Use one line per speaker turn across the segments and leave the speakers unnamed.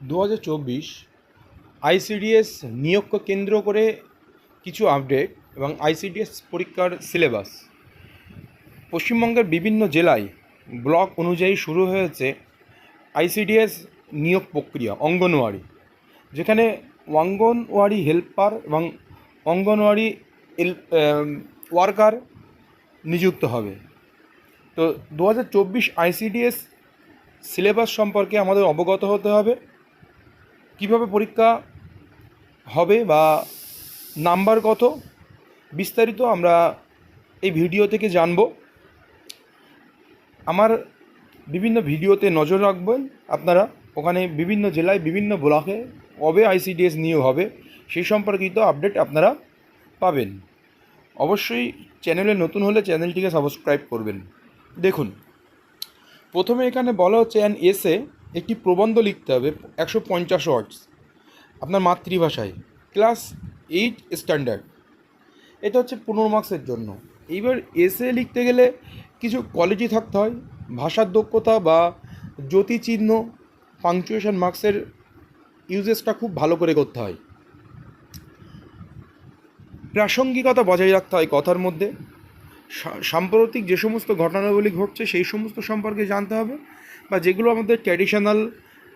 দু হাজার চব্বিশ আইসিডিএস নিয়োগকে কেন্দ্র করে কিছু আপডেট এবং আইসিডিএস পরীক্ষার সিলেবাস পশ্চিমবঙ্গের বিভিন্ন জেলায় ব্লক অনুযায়ী শুরু হয়েছে আইসিডিএস নিয়োগ প্রক্রিয়া, অঙ্গনওয়াড়ি। যেখানে অঙ্গনওয়াড়ি হেল্পার এবং অঙ্গনওয়াড়ি ওয়ার্কার নিযুক্ত হবে। তো দু হাজার চব্বিশ আইসিডিএস সিলেবাস সম্পর্কে আমাদের অবগত হতে হবে। কীভাবে পরীক্ষা হবে বা নাম্বার কত, বিস্তারিত আমরা এই ভিডিও থেকে জানব। আমার বিভিন্ন ভিডিওতে নজর রাখবেন আপনারা। ওখানে বিভিন্ন জেলায় বিভিন্ন ব্লকে কবে আইসিডিএস নিয়োগ হবে সেই সম্পর্কিত আপডেট আপনারা পাবেন। অবশ্যই চ্যানেলে নতুন হলে চ্যানেলটিকে সাবস্ক্রাইব করবেন। দেখুন, প্রথমে এখানে বলা হচ্ছে অ্যান এসে একটি প্রবন্ধ লিখতে হবে একশো পঞ্চাশ ওয়ার্ডস আপনার মাতৃভাষায়, ক্লাস এইট স্ট্যান্ডার্ড। এটা হচ্ছে পনেরো মার্কসের জন্য। এইবার এসে লিখতে গেলে কিছু কোয়ালিটি থাকতে হয়, ভাষার দক্ষতা বা জ্যোতিচিহ্ন পাংচুয়েশন মার্কসের ইউজেসটা খুব ভালো করে করতে হয়। প্রাসঙ্গিকতা বজায় রাখতে হয় কথার মধ্যে। সাম্প্রতিক যে সমস্ত ঘটনাবলী ঘটছে সেই সমস্ত সম্পর্কে জানতে হবে। বা যেগুলো আমাদের ট্র্যাডিশনাল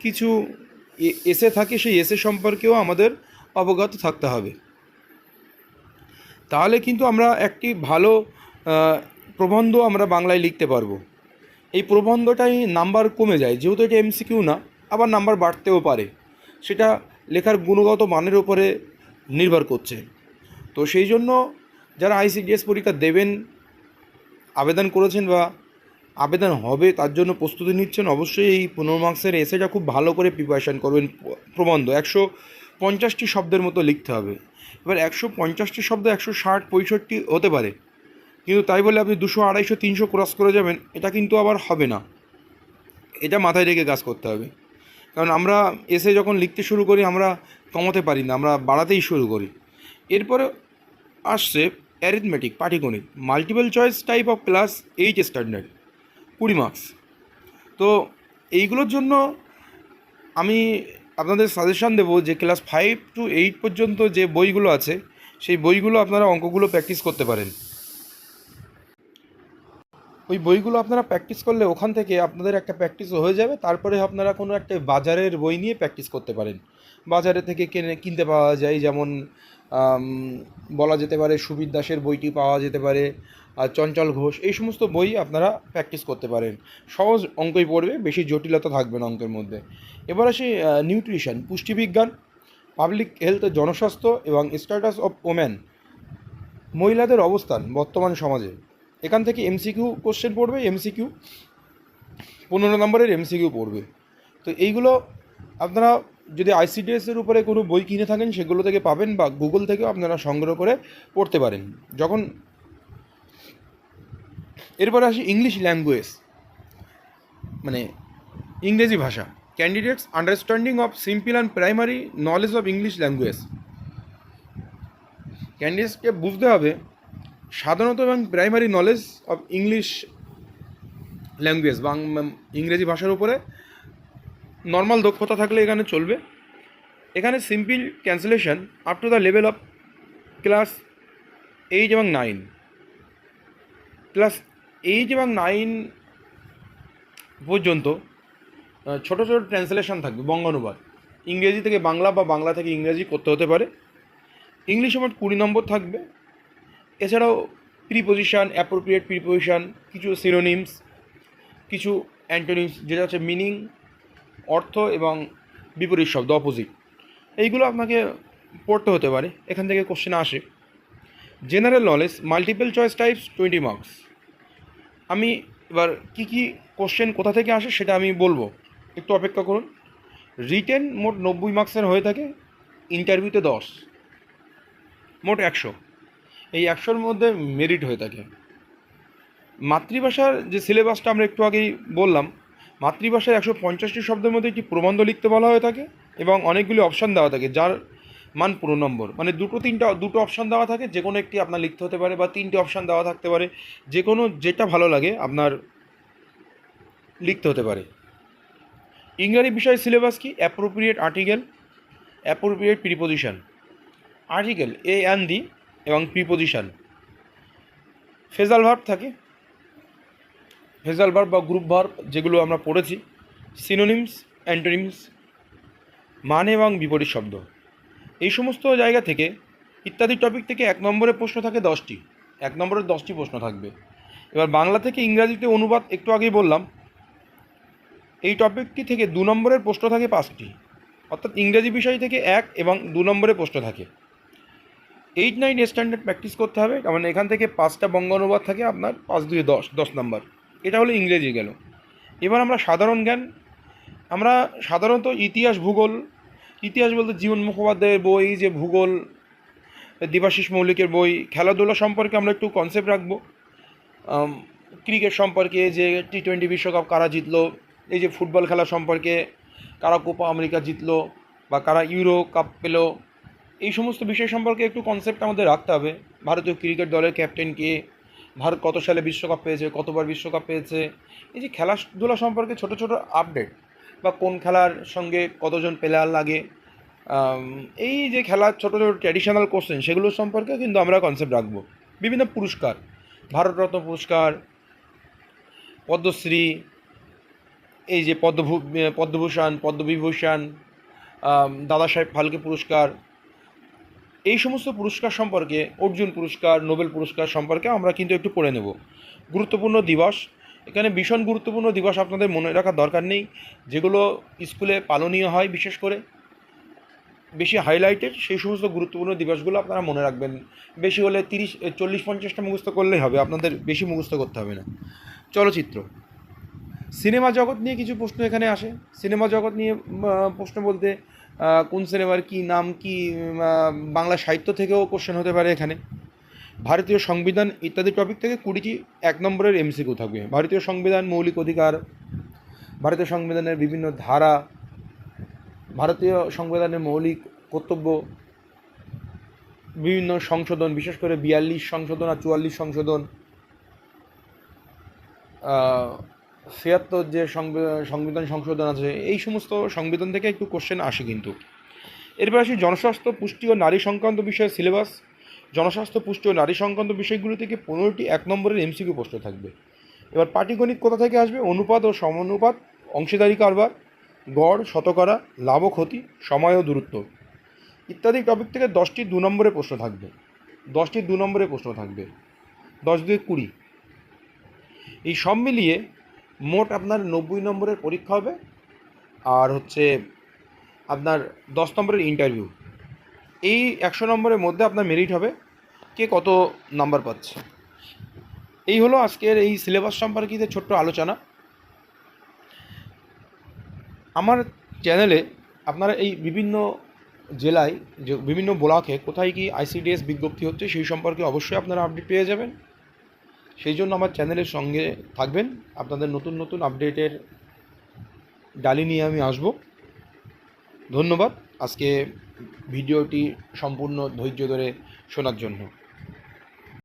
কিছু এসে থাকে, সেই এসে সম্পর্কেও আমাদের অবগত থাকতে হবে। তাহলে কিন্তু আমরা একটি ভালো প্রবন্ধ আমরা বাংলায় লিখতে পারব। এই প্রবন্ধটাই নাম্বার কমে যায়, যেহেতু এটা এমসিকিউ না, আবার নাম্বার বাড়তেও পারে। সেটা লেখার গুণগত মানের উপরে নির্ভর করছে। তো সেই জন্য যারা আইসিডিএস পরীক্ষা দেবেন, আবেদন করেছেন বা আবেদন হবে, তার জন্য প্রস্তুতি নিচ্ছেন। অবশ্যই এই পনেরো মার্কসের এসেটা খুব ভালো করে প্রিপারেশান করবেন। প্রবন্ধ, একশো পঞ্চাশটি শব্দের মতো লিখতে হবে। এবার একশো পঞ্চাশটি শব্দ একশো ষাট পঁয়ষট্টি হতে পারে। কিন্তু তাই বলে আপনি দুশো, আড়াইশো, তিনশো ক্রস করে যাবেন, এটা কিন্তু আবার হবে না। এটা মাথায় রেখে কাজ করতে হবে। কারণ আমরা এসে যখন লিখতে শুরু করি, আমরা কমাতে পারি না, আমরা বাড়াতেই শুরু করি। এরপরে আসছে arithmetic পাটিগণিত। Multiple choice type of class eight standard কুড়ি মার্কস তো এইগুলোর জন্য আমি আপনাদের সাজেশান দেবো যে ক্লাস ফাইভ টু এইট পর্যন্ত যে বইগুলো আছে, সেই বইগুলো আপনারা অঙ্কগুলো প্র্যাকটিস করতে পারেন। ওই বইগুলো আপনারা প্র্যাকটিস করলে ওখান থেকে আপনাদের একটা প্র্যাকটিস হয়ে যাবে, তারপরে আপনারা কোনো একটা বাজারের বই নিয়ে প্র্যাকটিস করতে পারেন। বাজারে থেকে কিনে, কিনতে পাওয়া যায়, যেমন বলা যেতে পারে সুবীর দাসের বইটি পাওয়া যেতে পারে আর চঞ্চল ঘোষ, এই সমস্ত বই আপনারা প্র্যাকটিস করতে পারেন। সহজ অঙ্কই পড়বে, বেশি জটিলতা থাকবে না অঙ্কের মধ্যে। এবার আসি নিউট্রিশন পুষ্টিবিজ্ঞান পাবলিক হেলথ জনস্বাস্থ্য এবং স্ট্যাটাস অফ ওমেন মহিলাদের অবস্থান বর্তমান সমাজে। এখান থেকে এমসিকিউ কোশ্চেন পড়বে এমসিকিউ পনেরো নম্বরের এমসিকিউ পড়বে। তো এইগুলো আপনারা যদি আইসিডিএসের উপরে কোনো বই কিনে থাকেন, সেগুলো থেকে পাবেন বা গুগল থেকেও আপনারা সংগ্রহ করে পড়তে পারেন। যখন এরপরে আসি ইংলিশ ল্যাঙ্গুয়েজ মানে ইংরেজি ভাষা। Candidates understanding of simple and primary knowledge of English language ক্যান্ডিডেটসকে বুঝতে হবে সাধারণত এবং primary knowledge of English language বাং ইংরেজি ভাষার উপরে। নর্মাল দক্ষতা থাকলে এখানে চলবে। এখানে simple cancellation up to the level of class eight এবং নাইন ক্লাস এইট এবং নাইন পর্যন্ত ছোট ছোট ট্রান্সলেশন থাকবে, বঙ্গানুবাদ। ইংরেজি থেকে বাংলা বা বাংলা থেকে ইংরেজি করতে হতে পারে। ইংলিশ আমার কুড়ি নম্বর থাকবে। এছাড়াও প্রিপোজিশন অ্যাপ্রোপ্রিয়েট প্রিপোজিশন কিছু সিনোনিমস কিছু অ্যান্টোনিমস যেটা হচ্ছে মিনিং অর্থ এবং বিপরীত শব্দ অপোজিট এইগুলো আপনাকে পড়তে হতে পারে, এখান থেকে কোশ্চেন আসে। General knowledge multiple choice types twenty marks আমি এবার কি কি কোশ্চেন কোথা থেকে আসে সেটা আমি বলব। একটু অপেক্ষা করুন। রিটেন মোট নব্বই মার্কসের হয়ে থাকে ইন্টারভিউতে দশ। মোট একশো। এই একশোর মধ্যে মেরিট হয়ে থাকে। মাতৃভাষার যে সিলেবাসটা আমরা একটু আগেই বললাম মাতৃভাষায় একশো পঞ্চাশটি শব্দের মধ্যে একটি প্রবন্ধ লিখতে বলা হয়ে থাকে এবং অনেকগুলি অপশান দেওয়া থাকে, যার মান পুরো নম্বর। মানে দুটো তিনটা, দুটো অপশান দেওয়া থাকে যে কোনো একটি আপনার লিখতে হতে পারে বা তিনটে অপশান দেওয়া থাকতে পারে যে কোনো যেটা ভালো লাগে আপনার লিখতে হতে পারে। ইংরাজি বিষয় সিলেবাস কি? Appropriate article appropriate preposition article a an the এবং প্রিপোজিশন ফেজাল ভার্ব থাকে। ফেজাল ভার্ব বা গ্রুপ ভার্ব যেগুলো আমরা পড়েছি সিনোনিমস অ্যান্টোনিমস মানে এবং বিপরীত শব্দ। এই সমস্ত জায়গা থেকে ইত্যাদি টপিক থেকে এক নম্বরের প্রশ্ন থাকে দশটি। এক নম্বরের দশটি প্রশ্ন থাকবে। এবার বাংলা থেকে ইংরাজিতে অনুবাদ একটু আগেই বললাম। এই টপিকটি থেকে দু নম্বরের প্রশ্ন থাকে পাঁচটি। অর্থাৎ ইংরেজি বিষয় থেকে এক এবং দু নম্বরের প্রশ্ন থাকে। এইট নাইন স্ট্যান্ডার্ড প্র্যাকটিস করতে হবে। কারণ এখান থেকে পাঁচটা বঙ্গ অনুবাদ থাকে আপনার পাঁচ, দুই, দশ দশ নম্বর। এটা হলো ইংরেজি গেল। এবার আমরা সাধারণ জ্ঞান। আমরা সাধারণত ইতিহাস, ভূগোল ইতিহাস বলতে জীবন মুখোপাধ্যায়ের বই, যে ভূগোল দেবাশিস মৌলিকের বই, খেলাধুলা সম্পর্কে আমরা একটু কনসেপ্ট রাখব। ক্রিকেট সম্পর্কে, যে টি টোয়েন্টি বিশ্বকাপ কারা জিতলো, এই যে ফুটবল খেলা সম্পর্কে, কারা কোপা আমেরিকা জিতলো, বা কারা ইউরো কাপ পেল, এই সমস্ত বিষয় সম্পর্কে একটু কনসেপ্ট আমাদের রাখতে হবে। ভারতীয় ক্রিকেট দলের ক্যাপ্টেন কে, ভারত কত সালে বিশ্বকাপ পেয়েছে, কতবার বিশ্বকাপ পেয়েছে, এই যে খেলাধুলা সম্পর্কে ছোট ছোট আপডেট বা কোন খেলার সঙ্গে কতজন প্লেয়ার লাগে? এই যে খেলার ছোটো ছোটো ট্র্যাডিশনাল কোশ্চেন সেগুলো সম্পর্কে কিন্তু আমরা কনসেপ্ট রাখব। বিভিন্ন পুরস্কার ভারতরত্ন পুরস্কার পদ্মশ্রী এই যে পদ্মভূ পদ্মভূষণ পদ্মবিভূষণ আম, দাদা সাহেব ফালকে পুরস্কার এই সমস্ত পুরস্কার সম্পর্কে অর্জুন পুরস্কার নোবেল পুরস্কার সম্পর্কে আমরা কিন্তু একটু পড়ে নেব। গুরুত্বপূর্ণ দিবস এখানে ভীষণ গুরুত্বপূর্ণ দিবস আপনাদের মনে রাখার দরকার নেই। যেগুলো স্কুলে পালনীয় হয় বিশেষ করে। বেশি হাইলাইটেড সেই সমস্ত গুরুত্বপূর্ণ দিবসগুলো আপনারা মনে রাখবেন। বেশি হলে তিরিশ, চল্লিশ, পঞ্চাশটা মুখস্থ করলেই হবে, আপনাদের বেশি মুখস্থ করতে হবে না। চলচ্চিত্র। সিনেমা জগৎ নিয়ে কিছু প্রশ্ন এখানে আসে। সিনেমা জগৎ নিয়ে প্রশ্ন বলতে কোন সিনেমার কি নাম, কি বাংলা সাহিত্য থেকেও কোশ্চেন হতে পারে এখানে। ভারতীয় সংবিধান ইত্যাদি টপিক থেকে কুড়িটি এক নম্বরের এমসিকিউ থাকবে। ভারতীয় সংবিধান মৌলিক অধিকার, ভারতীয় সংবিধানের বিভিন্ন ধারা, ভারতীয় সংবিধানের মৌলিক কর্তব্য, বিভিন্ন সংশোধন, বিশেষ করে বিয়াল্লিশ সংশোধন আর চুয়াল্লিশ সংশোধন ছিয়াত্তর যে সংবি- সংবিধান সংশোধন আছে, এই সমস্ত সংবিধান থেকে একটু কোশ্চেন আসে কিন্তু। এরপর আসি জনস্বাস্থ্য, পুষ্টি ও নারী সংক্রান্ত বিষয়ে সিলেবাস জনস্বাস্থ্য, পুষ্টি ও নারী সংক্রান্ত বিষয়গুলো থেকে পনেরোটি এক নম্বরের এমসিকিউ প্রশ্ন থাকবে। এবার পাটিগণিত কোথা থেকে আসবে? অনুপাত ও সমানুপাত, অংশীদারি কারবার, গড়, শতকরা, লাভ ক্ষতি, সময় ও দূরত্ব ইত্যাদি টপিক থেকে দশটি দু নম্বরের প্রশ্ন থাকবে। দশটি দু নম্বরের প্রশ্ন থাকবে। দশ দুই কুড়ি। এই সব মিলিয়ে মোট আপনার নব্বই নম্বরের পরীক্ষা হবে। আর হচ্ছে আপনার দশ নম্বরের ইন্টারভিউ এই একশো নম্বরের মধ্যে আপনার মেরিট হবে। কে কত নাম্বার পাচ্ছে। এই হলো আজকের এই সিলেবাস সম্পর্কিত ছোট্ট আলোচনা। আমার চ্যানেলে আপনারা এই বিভিন্ন জেলায় যে বিভিন্ন ব্লকে কোথায় কি আইসিডিএস বিজ্ঞপ্তি হচ্ছে সেই সম্পর্কে অবশ্যই আপনারা আপডেট পেয়ে যাবেন। সেই জন্য আমার চ্যানেলের সঙ্গে থাকবেন। আপনাদের নতুন নতুন আপডেটের ডালি নিয়ে আমি আসব। ধন্যবাদ। আজকে ভিডিওটি সম্পূর্ণ ধৈর্য ধরে শোনার জন্য।